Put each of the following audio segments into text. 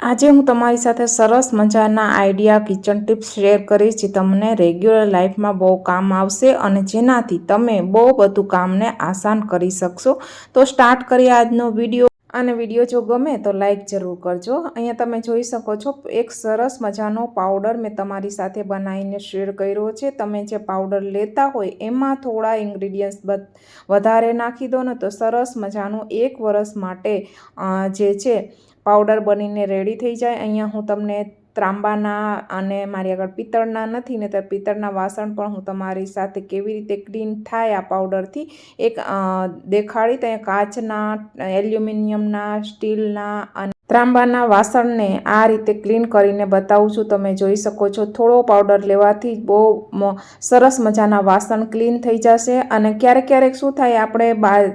આજે હું તમારી સાથે સરસ મજાના આઈડિયા, કિચન ટિપ્સ શેર કરીશ, જે તમને રેગ્યુલર લાઈફમાં બહુ કામ આવશે અને જેનાથી તમે બહુ બધું કામને આસાન કરી શકશો. તો સ્ટાર્ટ કરીએ આજનો વીડિયો. અને વીડિયો જો ગમે તો લાઈક જરૂર કરજો. અહીંયા તમે જોઈ શકો છો, એક સરસ મજાનો પાવડર મેં તમારી સાથે બનાવીને શેર કર્યો છે. તમે જે પાવડર લેતા હોય એમાં થોડા ઇન્ગ્રીડિયન્ટ્સ વધારે નાખી દો ને તો સરસ મજાનું એક વરસ માટે જે છે પાવડર બનીને રેડી થઈ જાય. અહીંયા હું તમને ત્રાંબાના અને મારી આગળ પિત્તળના નથી ને તો પિત્તળના વાસણ પણ હું તમારી સાથે કેવી રીતે ક્લીન થાય આ પાવડરથી એક દેખાડી ત્યાં કાચના, એલ્યુમિનિયમના, સ્ટીલના અને ત્રાંબાના વાસણને આ રીતે ક્લીન કરીને બતાવું છું. તમે જોઈ શકો છો, થોડો પાવડર લેવાથી બહુ સરસ મજાના વાસણ ક્લીન થઈ જશે અને ક્યારેક ક્યારેક શું થાય, આપણે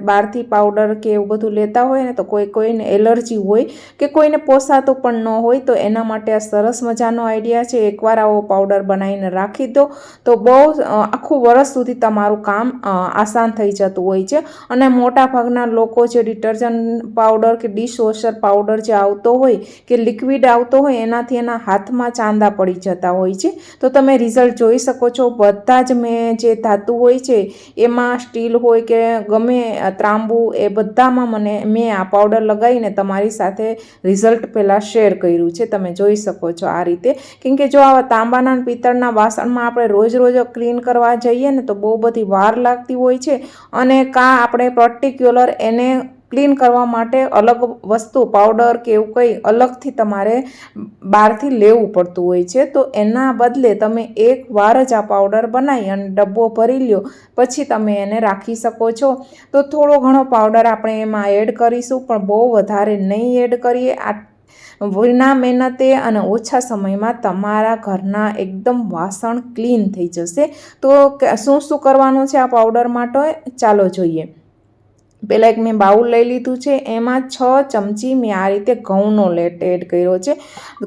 બહારથી પાવડર કે એવું બધું લેતા હોય ને તો કોઈ કોઈને એલર્જી હોય કે કોઈને પોસાતું પણ ન હોય, તો એના માટે આ સરસ મજાનો આઈડિયા છે. એકવાર આવો પાવડર બનાવીને રાખી દો, તો બહુ આખું વરસ સુધી તમારું કામ આસાન થઈ જતું હોય છે. અને મોટા ભાગના લોકો જે ડિટર્જન્ટ પાવડર કે ડિશવોશર પાવડર જે આવતો હોય કે લિક્વિડ આવતો હોય, એનાથી એના હાથમાં ચાંદા પડી જતા હોય છે. તો તમે રિઝલ્ટ જોઈ શકો છો, બધા જ મેં જે ધાતુ હોય છે, એમાં સ્ટીલ હોય કે ગમે ત્રાંબુ, એ બધામાં મને, મેં આ પાવડર લગાવીને તમારી સાથે રિઝલ્ટ પહેલાં શેર કર્યું છે. તમે જોઈ શકો છો આ રીતે. કેમ કે જો આવા તાંબાના પિત્તળના વાસણમાં આપણે રોજ રોજ ક્લીન કરવા જઈએ ને, તો બહુ બધી વાર લાગતી હોય છે. અને કાં આપણે પર્ટિક્યુલર એને ક્લીન કરવા માટે અલગ વસ્તુ, પાવડર કે એવું કંઈ અલગથી તમારે બહારથી લેવું પડતું હોય છે. તો એના બદલે તમે એક વાર જ આ પાવડર બનાવી અને ડબ્બો ભરી લ્યો, પછી તમે એને રાખી શકો છો. તો થોડો ઘણો પાવડર આપણે એમાં એડ કરીશું, પણ બહુ વધારે નહીં એડ કરીએ. આ વિના મહેનતે અને ઓછા સમયમાં તમારા ઘરના એકદમ વાસણ ક્લીન થઈ જશે. તો શું શું કરવાનું છે આ પાવડર માટે? ચાલો જોઈએ. પહેલાં એક મેં બાઉલ લઈ લીધું છે, એમાં છ ચમચી મેં આ રીતે ઘઉંનો લોટ એડ કર્યો છે.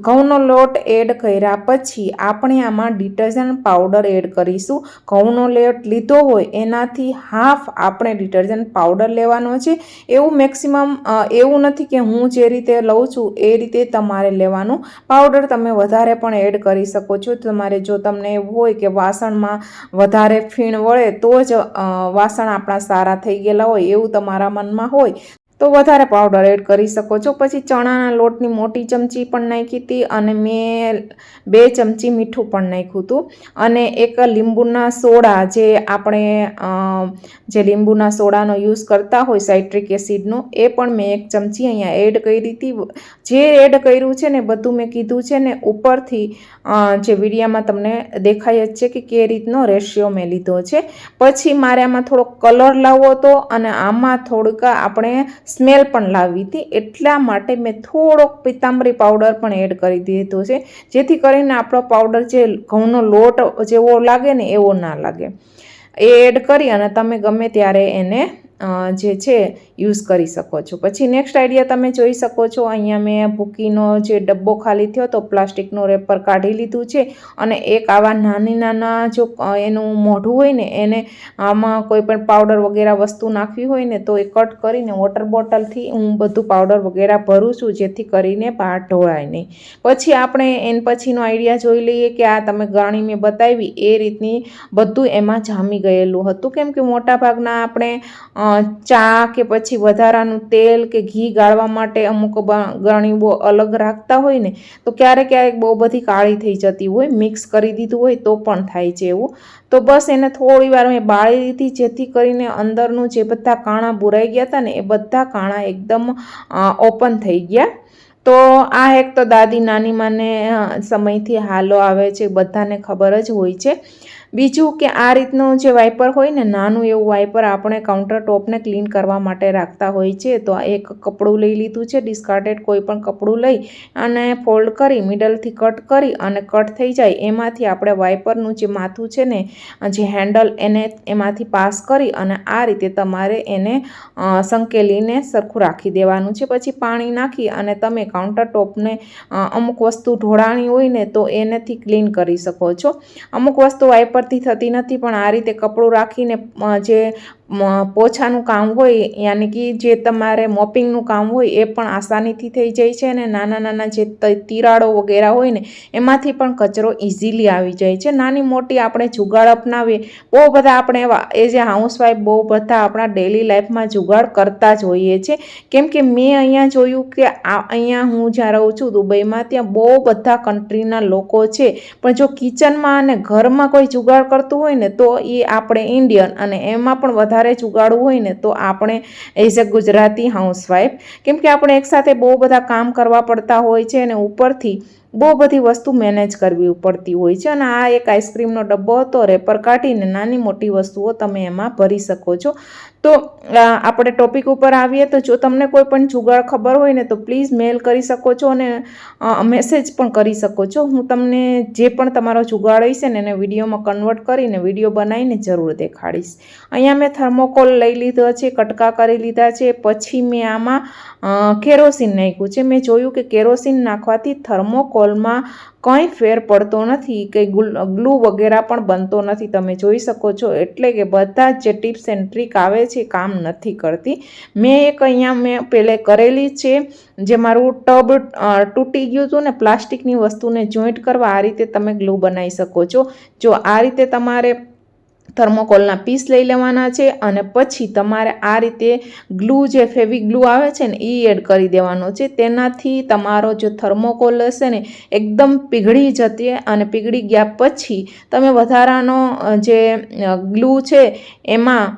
ઘઉંનો લોટ એડ કર્યા પછી આપણે આમાં ડિટર્જન્ટ પાવડર એડ કરીશું. ઘઉંનો લોટ લીધો હોય એનાથી હાફ આપણે ડિટર્જન્ટ પાવડર લેવાનો છે. એવું મેક્સિમમ એવું નથી કે હું જે રીતે લઉં છું એ રીતે તમારે લેવાનું. પાવડર તમે વધારે પણ એડ કરી શકો છો. તમારે જો તમને એવું હોય કે વાસણમાં વધારે ફીણ વળે તો જ વાસણ આપણા સારા થઈ ગયેલા હોય એવું તમારે મનમાં હોય તો વધારે પાવડર એડ કરી શકો છો. પછી ચણાના લોટની મોટી ચમચી પણ નાખી હતી અને મેં બે ચમચી મીઠું પણ નાખ્યું હતું. અને એક લીંબુના સોડા જે આપણે જે લીંબુના સોડાનો યુઝ કરતા હોય સાઇટ્રિક એસિડનો એ પણ મેં એક ચમચી અહીંયા એડ કરી હતી જે એડ કર્યું છે ને બધું મેં કીધું છે ને ઉપરથી જે વિડીયામાં તમને દેખાય જ છે કે કે રીતનો રેશિયો મેં લીધો છે. પછી મારે આમાં થોડોક કલર લાવવો હતો અને આમાં થોડુંક આપણે સ્મેલ પણ લાવી હતી. એટલા માટે મેં થોડોક પિત્તાંબરી પાવડર પણ એડ કરી દીધો છે, જેથી કરીને આપણો પાવડર જે ઘઉંનો લોટ જેવો લાગે ને એવો ના લાગે. એ એડ કરી અને તમે ગમે ત્યારે એને જે છે, યુઝ કરી શકો છો. પછી નેક્સ્ટ આઈડિયા તમે જોઈ શકો છો, અહીંયા મેં ભૂકીનો જે ડબ્બો ખાલી થયો તો પ્લાસ્ટિકનો રેપર કાઢી લીધું છે અને એક આવા નાની નાના જો એનું મોઢું હોય ને, એને આમાં કોઈ પણ પાવડર વગેરે વસ્તુ નાખવી હોય ને, તો એ કટ કરીને વોટર બોટલથી હું બધું પાવડર વગેરે ભરું છું, જેથી કરીને બહાર ઢોળાય નહીં. પછી આપણે એન પછીનો આઈડિયા જોઈ લઈએ કે આ તમે ગાણી મેં બતાવી, એ રીતની બધું એમાં જામી ગયેલું હતું. કેમ કે મોટાભાગના આપણે ચા કે પછી વધારાનું તેલ કે ઘી ગાળવા માટે અમુક ગણી બહુ અલગ રાખતા હોય ને, તો ક્યારેક ક્યારેક બહુ બધી કાળી થઈ જતી હોય, મિક્સ કરી દીધું હોય તો પણ થાય છે એવું. તો બસ એને થોડી વાર મેં બાળી દીધી, જેથી કરીને અંદરનું જે બધા કાણા બુરાઈ ગયા હતા ને, એ બધા કાણા એકદમ ઓપન થઈ ગયા. તો આ એક તો દાદી નાની માને સમયથી હાલો આવે છે, બધાને ખબર જ હોય છે. બીજું કે આ રીતનું જે વાઇપર હોય ને, નાનું એવું વાઇપર આપણે કાઉન્ટર ટોપને ક્લીન કરવા માટે રાખતા હોય છે. તો એક કપડું લઈ લીધું છે ડિસ્કાર્ટેડ કોઈ પણ કપડું લઈ અને ફોલ્ડ કરી મિડલથી કટ કરી અને કટ થઈ જાય. એમાંથી આપણે વાઇપરનું જે માથું છે ને, જે હેન્ડલ એને એમાંથી પાસ કરી અને આ રીતે તમારે એને સંકેલીને સરખું રાખી દેવાનું છે. પછી પાણી નાખી અને તમે કાઉન્ટર ટોપને અમુક વસ્તુ ઢોળાણી હોય ને, તો એનેથી ક્લીન કરી શકો છો. અમુક વસ્તુ વાઇપર પરથી થતી નથી પણ આ રીતે કપડું રાખીને જે પોછાનું કામ હોય, યાની કે જે તમારે મોપિંગનું કામ હોય, એ પણ આસાનીથી થઈ જાય છે અને નાના નાના જે તિરાડો વગેરે હોય ને, એમાંથી પણ કચરો ઇઝીલી આવી જાય છે. નાની મોટી આપણે જુગાડ અપનાવીએ, બહુ બધા આપણે એ જે હાઉસવાઈફ બહુ બધા આપણા ડેલી લાઈફમાં જુગાડ કરતા જ હોઈએ છીએ કેમ કે મેં અહીંયા જોયું કે આ, અહીંયા હું જ્યાં રહું છું, દુબઈમાં, ત્યાં બહુ બધા કન્ટ્રીના લોકો છે. પણ જો કિચનમાં અને ઘરમાં કોઈ જુગાડ કરતું હોય ને, તો એ આપણે ઇન્ડિયન અને એમાં પણ વધારે જુગાડવું હોય ને તો આપણે એઝ અ ગુજરાતી હાઉસવાઈફ કેમ કે આપણે એકસાથે બહુ બધા કામ કરવા પડતા હોય છે અને ઉપરથી બહુ બધી વસ્તુ મેનેજ કરવી પડતી હોય છે અને આ એક આઈસ્ક્રીમનો ડબ્બો હતો રેપર કાઢીને નાની મોટી વસ્તુઓ તમે એમાં ભરી શકો છો. તો આપણે ટોપિક ઉપર આવીએ તો જો તમને કોઈ પણ જુગાડ ખબર હોય ને તો પ્લીઝ મેલ કરી શકો છો અને મેસેજ પણ કરી શકો છો. હું તમને જે પણ તમારો જુગાડ હશે ને એને વિડીયોમાં કન્વર્ટ કરીને વીડિયો બનાવીને જરૂર દેખાડીશ. અહીંયા મેં થર્મોકોલ લઈ લીધો છે, કટકા કરી લીધા છે, પછી મેં આમાં કેરોસીન નાખ્યું છે. મેં જોયું કે કેરોસીન નાખવાથી થર્મોકોલમાં કંઈ ફેર પડતો નથી કંઈ ગ્લુ વગેરે પણ બનતો નથી. તમે જોઈ શકો છો એટલે કે બધા જ જે ટિપ્સ એન્ડ ટ્રીક આવે છે કામ નથી કરતી. મેં એક અહીંયા મેં પહેલે કરેલી છે, જે મારું ટબ તૂટી ગયું હતું ને પ્લાસ્ટિકની વસ્તુને જોઈન્ટ કરવા આ રીતે તમે ગ્લુ બનાવી શકો છો. જો આ રીતે તમારે થર્મોકોલના પીસ લઈ લેવાના છે અને પછી તમારે આ રીતે ગ્લુ જે ફેવિક ગ્લુ આવે છે ને એ એડ કરી દેવાનો છે. તેનાથી તમારો જે થર્મોકોલ હશે ને એકદમ પીગળી જતી અને પીગળી ગયા પછી તમે વધારાનો જે ગ્લુ છે એમાં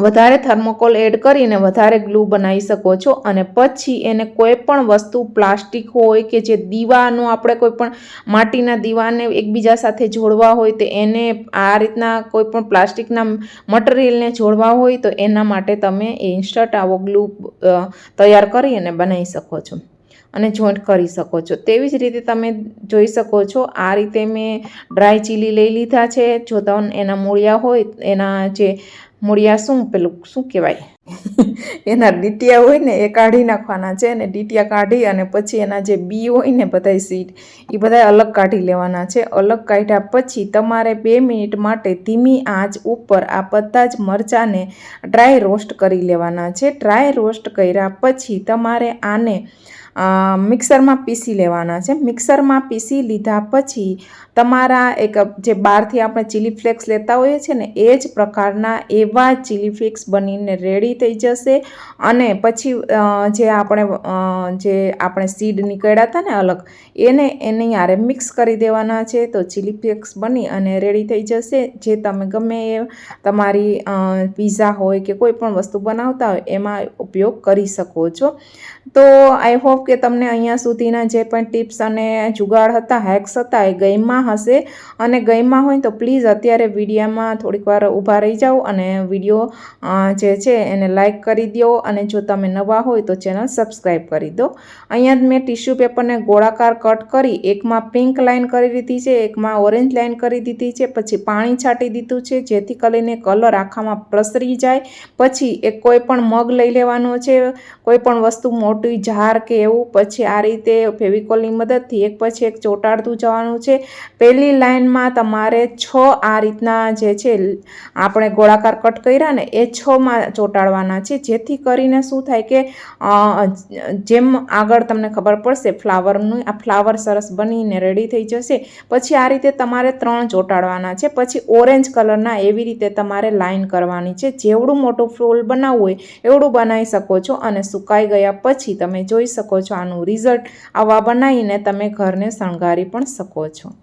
વધારે થર્મોકોલ એડ કરીને વધારે ગ્લુ બનાવી શકો છો અને પછી એને કોઈ પણ વસ્તુ પ્લાસ્ટિક હોય કે જે દીવાનો આપણે કોઈ પણ માટીના દીવાને એકબીજા સાથે જોડવા હોય તો એને આ રીતના કોઈ પણ પ્લાસ્ટિકના મટીરિયલને જોડવા હોય તો એના માટે તમે એ ઇન્સ્ટન્ટ આવો ગ્લુ તૈયાર કરી અને બનાવી શકો છો અને જોઈન્ટ કરી શકો છો. તેવી જ રીતે તમે જોઈ શકો છો આ રીતે મેં ડ્રાય ચીલી લઈ લીધા છે. જો તમને એના મૂળિયા હોય, એના જે મૂળિયા શું, પેલું શું કહેવાય? એના ડીટિયા હોય ને એ કાઢી નાખવાના છે અને ડીટિયા કાઢી અને પછી એના જે બી હોય ને બધા સીટ, એ બધા અલગ કાઢી લેવાના છે. અલગ કાઢ્યા પછી તમારે બે મિનિટ માટે ધીમી આંચ ઉપર આ બધા જ મરચાંને ડ્રાય રોસ્ટ કરી લેવાના છે. ડ્રાય રોસ્ટ કર્યા પછી તમારે આને મિક્સરમાં પીસી લેવાના છે. મિક્સરમાં પીસી લીધા પછી તમારા એક જે બહારથી આપણે ચીલી ફ્લેક્સ લેતા હોઈએ છીએ ને, એ જ પ્રકારના એવા ચીલી ફ્લેક્સ બનીને રેડી થઈ જશે. અને પછી જે આપણે જે આપણે સીડ નીકળ્યા હતા ને અલગ, એને એની આરે મિક્સ કરી દેવાના છે. તો ચીલી ફ્લેક્સ બની અને રેડી થઈ જશે. જે તમે ગમે એ તમારી પીઝા હોય કે કોઈ પણ વસ્તુ બનાવતા હોય, એમાં ઉપયોગ કરી શકો છો. તો આઈ હોપ કે તમને અહીંયા સુધીના જે પણ ટિપ્સ અને જુગાડ હતા હેક્સ હતા, એ ગેમમાં હશે. અને ગેમમાં હોય તો પ્લીઝ અત્યારે વિડીયામાં થોડીક વાર ઊભા રહી જાઓ અને વીડિયો જે છે એને લાઈક કરી દો. અને જો તમે નવા હોય તો ચેનલ સબસ્ક્રાઈબ કરી દો. અહીંયા મેં ટિશ્યુ પેપરને ગોળાકાર કટ કરી. એકમાં પિંક લાઈન કરી દીધી છે, એકમાં ઓરેન્જ લાઇન કરી દીધી છે, પછી પાણી છાંટી દીધું છે, જેથી કરીને કલર આખામાં પ્રસરી જાય. પછી એક કોઈ પણ મગ લઈ લેવાનો છે, કોઈ પણ વસ્તુ મોટી, જાર કે એવું પછી આ રીતે ફેવિકોલની મદદથી એક પછી એક ચોંટાડતું જવાનું છે. પહેલી લાઇનમાં તમારે છ આ રીતના જે છે, આપણે ગોળાકાર કટ કર્યા ને, એ છમાં ચોંટાડવાના છે. જેથી કરીને શું થાય કે જેમ આગળ તમને ખબર પડશે, ફ્લાવરનું, આ ફ્લાવર સરસ બનીને રેડી થઈ જશે. પછી આ રીતે તમારે ત્રણ ચોંટાડવાના છે. પછી ઓરેન્જ કલરના એવી રીતે તમારે લાઈન કરવાની છે. જેવડું મોટું ફૂલ બનાવવું હોય, એવડું બનાવી શકો છો અને સુકાઈ ગયા પછી તમે જોઈ શકો છો આનું રિઝલ્ટ આવા બનાવીને તમે ઘરને શણગારી પણ શકો છો.